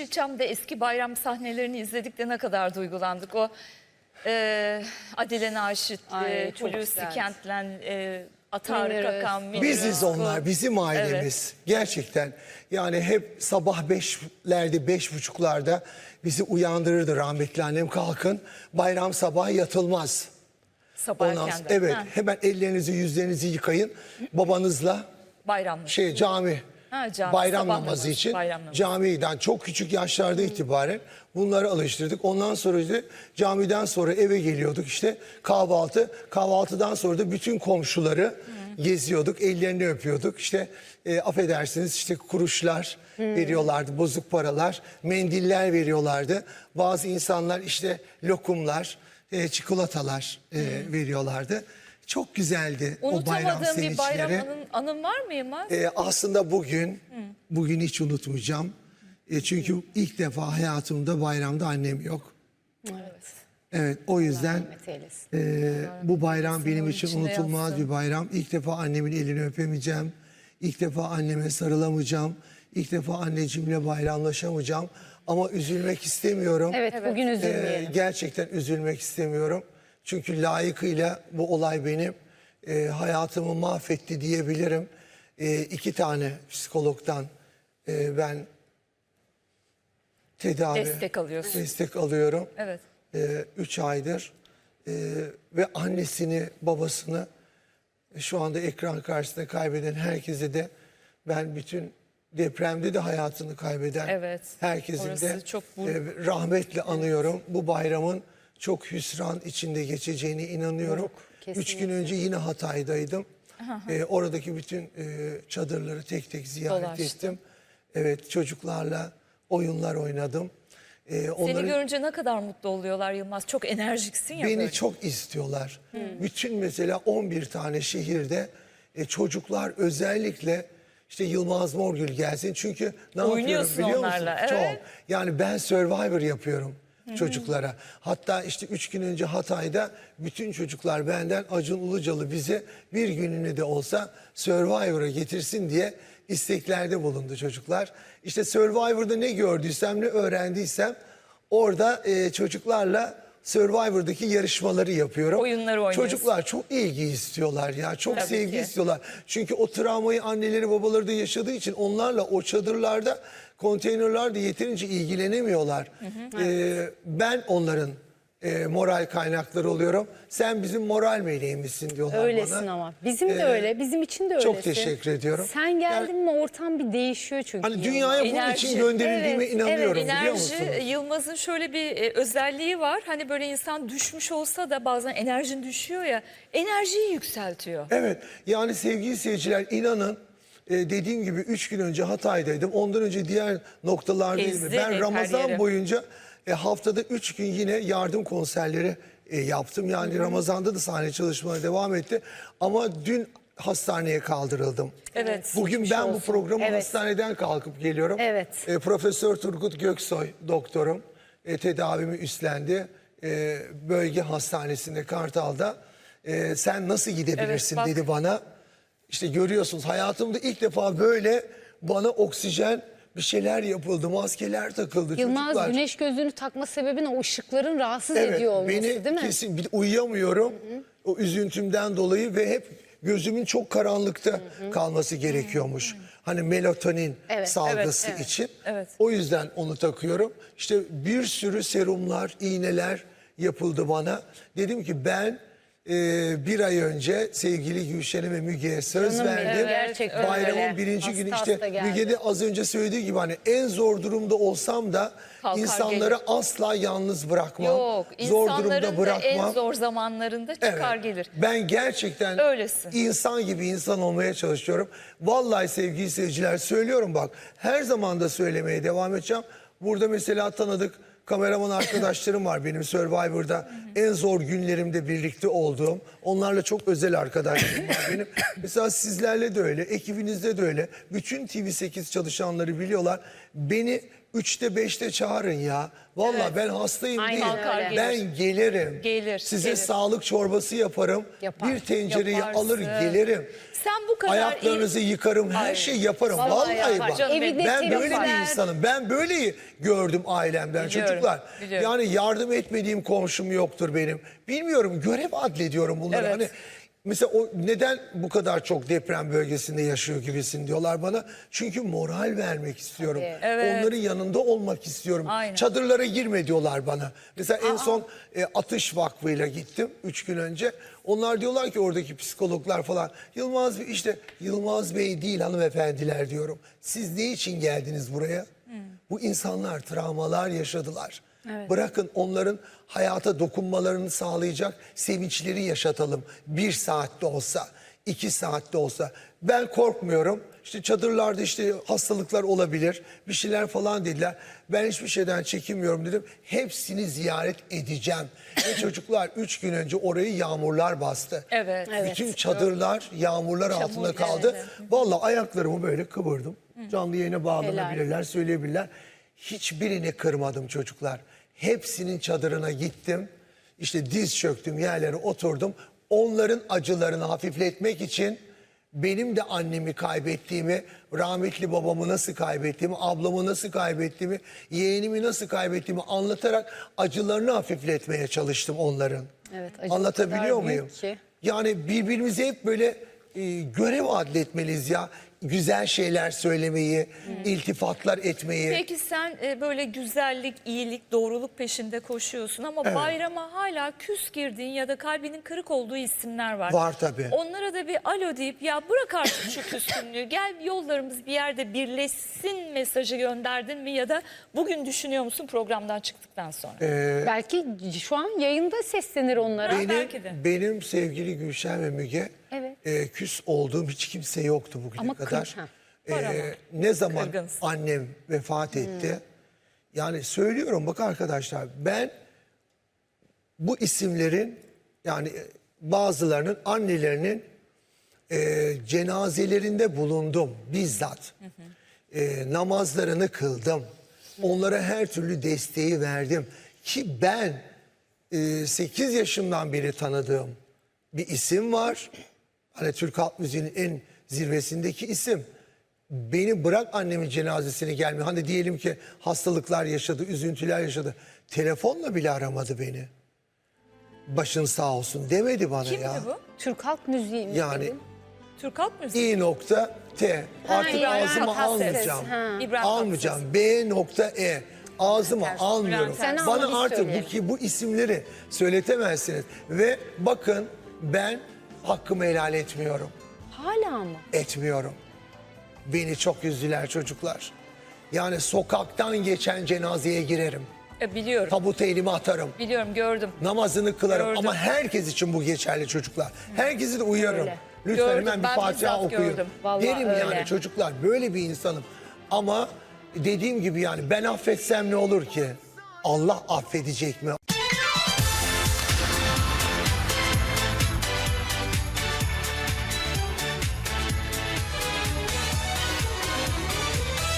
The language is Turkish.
Yeşilçam'da eski bayram sahnelerini izledik de ne kadar duygulandık. O e, Adile Naşit, Ay, çok Hulusi. Kentlen, e, Atarık Münir Akan, Münir Biziz onlar, bizim ailemiz. Gerçekten yani hep sabah beşlerde, beş buçuklarda bizi uyandırırdı rahmetli annem kalkın. Bayram sabahı yatılmaz. Sabah Ondan sonra- evet Ha, hemen ellerinizi yüzlerinizi yıkayın. Babanızla bayramlı. şey cami, Ha, cami, bayram sabah namazı namazı, için bayram namazı. camiden çok küçük yaşlarda itibaren bunları alıştırdık. Ondan sonra işte camiden sonra eve geliyorduk işte kahvaltı. Kahvaltıdan sonra da bütün komşuları geziyorduk, ellerini öpüyorduk. İşte e, affedersiniz işte kuruşlar veriyorlardı, bozuk paralar, mendiller veriyorlardı. Bazı insanlar işte lokumlar, e, çikolatalar e, veriyorlardı. Çok güzeldi o bayram Unutamadığım bir bayram sevinçleri. anın, anın var mı Yılmaz? Ee, aslında bugün, bugün hiç unutmayacağım. E, çünkü ilk defa hayatımda bayramda annem yok. Evet. Evet, o yüzden Rahmet eylesin. e, bu bayram benim için içinde unutulmaz yatsın. bir bayram. İlk defa annemin elini öpemeyeceğim. İlk defa anneme sarılamayacağım. İlk defa anneciğimle bayramlaşamayacağım. Ama üzülmek istemiyorum. Evet, bugün Ee, üzülmeyelim. gerçekten üzülmek istemiyorum. Çünkü layıkıyla bu olay benim e, hayatımı mahvetti diyebilirim. E, iki tane psikologdan e, ben tedavi Destek alıyorsun. destek alıyorum. Evet. E, üç aydır E, ve annesini babasını şu anda ekran karşısında kaybeden herkese de ben bütün depremde de hayatını kaybeden Evet, herkesin orası de çok e, rahmetle anıyorum. Bu bayramın çok hüsran içinde geçeceğine inanıyorum. Üç kesinlikle. gün önce yine Hatay'daydım. E, oradaki bütün e, çadırları tek tek ziyaret Dolaştın. ettim. Evet çocuklarla oyunlar oynadım. E, Seni görünce ne kadar mutlu oluyorlar Yılmaz. Çok enerjiksin ya Beni böyle. çok istiyorlar. Bütün mesela 11 tane şehirde e, çocuklar özellikle işte Yılmaz Morgül gelsin. Çünkü ne yapıyorum Oynuyorsun biliyor musun? onlarla, Çok. evet. Yani ben Survivor yapıyorum çocuklara. Hatta işte üç gün önce Hatay'da bütün çocuklar benden Acun Ilıcalı bize bir gününü de olsa Survivor'a getirsin diye isteklerde bulundu çocuklar. İşte Survivor'da ne gördüysem ne öğrendiysem orada e, çocuklarla Survivor'daki yarışmaları yapıyorum. Oyunları oynuyorsun. Çocuklar çok ilgi istiyorlar ya. Çok Tabii sevgi ki. istiyorlar. Çünkü o travmayı anneleri babaları da yaşadığı için onlarla o çadırlarda konteynerlarda yeterince ilgilenemiyorlar. Ee, ben onların e, moral kaynakları oluyorum. Sen bizim moral meleğimizsin diyorlar Öylesin bana. ama. Bizim de Ee, öyle. Bizim için de öylesin. çok teşekkür ediyorum. Sen geldin mi ortam bir değişiyor çünkü. Hani dünyaya bunun Enerji. için gönderildiğime Evet, inanıyorum evet, biliyor Enerji musunuz? Yılmaz'ın şöyle bir e, özelliği var. Hani böyle insan düşmüş olsa da bazen enerjin düşüyor ya. Enerjiyi yükseltiyor. Evet yani sevgili seyirciler inanın e, dediğim gibi üç gün önce Hatay'daydım. Ondan önce diğer noktalardaydım. Gezdin Ben Ramazan boyunca e, haftada üç gün yine yardım konserleri e, yaptım. Yani Ramazan'da da sahne çalışmaları devam etti. Ama dün hastaneye kaldırıldım. Evet, Bugün ben bu olsun. programı Evet. hastaneden kalkıp geliyorum. Evet. E, Profesör Turgut Göksoy doktorum e, tedavimi üstlendi. E, bölge hastanesinde Kartal'da. E, sen nasıl gidebilirsin Evet, bak. dedi bana. İşte görüyorsunuz hayatımda ilk defa böyle bana oksijen bir şeyler yapıldı. Maskeler takıldı Yılmaz çocuklar. güneş gözlüğünü takma sebebin o ışıkların rahatsız Evet, ediyor olması beni değil mi? kesin bir de uyuyamıyorum. O üzüntümden dolayı ve hep gözümün çok karanlıkta kalması gerekiyormuş. Hani melatonin Evet, salgısı evet, evet, için. evet. O yüzden onu takıyorum. İşte bir sürü serumlar, iğneler yapıldı bana. Dedim ki ben e, bir ay önce sevgili Gülşen'e ve Müge'ye söz Canım benim, verdim. gerçekten Bayramın öyle. birinci Hasta günü hasta işte geldi. Müge de az önce söylediği gibi hani en zor durumda olsam da Kalkar insanları gelir. asla yalnız bırakmam. Yok, zor insanların durumda da bırakmam. en zor zamanlarında çıkar Evet. gelir. Ben gerçekten Öylesin. insan gibi insan olmaya çalışıyorum. Vallahi sevgili seyirciler söylüyorum bak her zaman da söylemeye devam edeceğim. Burada mesela tanıdık kameraman arkadaşlarım var benim Survivor'da. en zor günlerimde birlikte olduğum. Onlarla çok özel arkadaşlarım var benim. Mesela sizlerle de öyle, ekibinizde de öyle. Bütün TV8 çalışanları biliyorlar. Beni 3'te 5'te çağırın ya. Vallahi ben hastayım Aynen değil. öyle. Gelir. Ben gelirim. Gelir, Size gelir. sağlık çorbası yaparım. Yapar. Bir tencereyi Yaparsın. alır gelirim. Sen bu kadar Ayaklarınızı yıkarım, her Ay. şeyi yaparım. Vallahi Vallahi, yapar. bak. Canım Ben temizler. böyle bir insanım. Ben böyle gördüm ailemden Biliyorum, çocuklar. biliyorum. Yani yardım etmediğim komşum yoktur benim. Bilmiyorum görev adlediyorum bunları. Evet. Hani mesela o neden bu kadar çok deprem bölgesinde yaşıyor gibisin diyorlar bana. Çünkü moral vermek istiyorum. Tabii. Evet. Onların yanında olmak istiyorum. Aynen. Çadırlara girme diyorlar bana. Mesela en son e, Atış Vakfı'yla gittim 3 gün önce. Onlar diyorlar ki oradaki psikologlar falan. Yılmaz Bey işte Yılmaz Bey değil hanımefendiler diyorum. Siz ne için geldiniz buraya? Bu insanlar travmalar yaşadılar. Bırakın onların hayata dokunmalarını sağlayacak sevinçleri yaşatalım. Bir saatte olsa, iki saatte olsa. Ben korkmuyorum. İşte çadırlarda işte hastalıklar olabilir, bir şeyler falan dediler. Ben hiçbir şeyden çekinmiyorum dedim. Hepsini ziyaret edeceğim. Ve çocuklar üç gün önce orayı yağmurlar bastı. Evet. Bütün çadırlar yağmurlar altında kaldı. Vallahi ayaklarımı böyle kıvırdım. Canlı yayına bağlanabilirler, söyleyebilirler. Hiçbirini kırmadım çocuklar. Hepsinin çadırına gittim. İşte diz çöktüm, yerlere oturdum. Onların acılarını hafifletmek için benim de annemi kaybettiğimi, rahmetli babamı nasıl kaybettiğimi, ablamı nasıl kaybettiğimi, yeğenimi nasıl kaybettiğimi anlatarak acılarını hafifletmeye çalıştım onların. Evet, acı Anlatabiliyor muyum? ki. Yani birbirimize hep böyle e, görev adletmeliyiz ya. Güzel şeyler söylemeyi, iltifatlar etmeyi. Peki sen e, böyle güzellik, iyilik, doğruluk peşinde koşuyorsun ama bayrama hala küs girdiğin ya da kalbinin kırık olduğu isimler var. Var tabii. Onlara da bir alo deyip ya bırak artık şu küskünlüğü gel yollarımız bir yerde birleşsin mesajı gönderdin mi ya da bugün düşünüyor musun programdan çıktıktan sonra? Ee, Belki şu an yayında seslenir onlara. Ben- benim, belki de. benim sevgili Gülşen ve Müge. E, küs olduğum hiç kimse yoktu bugüne Ama kır- kadar. ha. E, Var ama. ne zaman Kırgınsın. annem vefat etti. Yani söylüyorum bak arkadaşlar ben bu isimlerin yani e, bazılarının annelerinin e, cenazelerinde bulundum bizzat. E, namazlarını kıldım. Onlara her türlü desteği verdim. Ki ben e, 8 yaşımdan beri tanıdığım bir isim var. Hani Türk halk müziğinin en zirvesindeki isim. Beni bırak annemin cenazesine gelmiyor. Hani diyelim ki hastalıklar yaşadı, üzüntüler yaşadı. Telefonla bile aramadı beni. Başın sağ olsun demedi bana Kimdi ya. bu? Türk halk müziği mi Yani? Türk halk müziği. İ nokta T. Artık İbrahim ağzıma Tatlıses. almayacağım. Ha. İbrahim Almayacağım. B nokta E. Ağzıma Bülent almıyorum. Sen al, Bana biz artık bu, söyleyelim. ki bu isimleri söyletemezsiniz. Ve bakın ben hakkımı helal etmiyorum. Hala mı? Etmiyorum. Beni çok üzdüler çocuklar. Yani sokaktan geçen cenazeye girerim. E, biliyorum. Tabutu elime atarım. Biliyorum gördüm. Namazını kılarım Gördüm. ama herkes için bu geçerli çocuklar. Herkesi de uyarım. Öyle. Lütfen Gördüm, hemen bir ben Fatiha bizzat okuyun. gördüm. Vallahi Derim öyle. yani çocuklar böyle bir insanım. Ama dediğim gibi yani ben affetsem ne olur ki? Allah affedecek mi?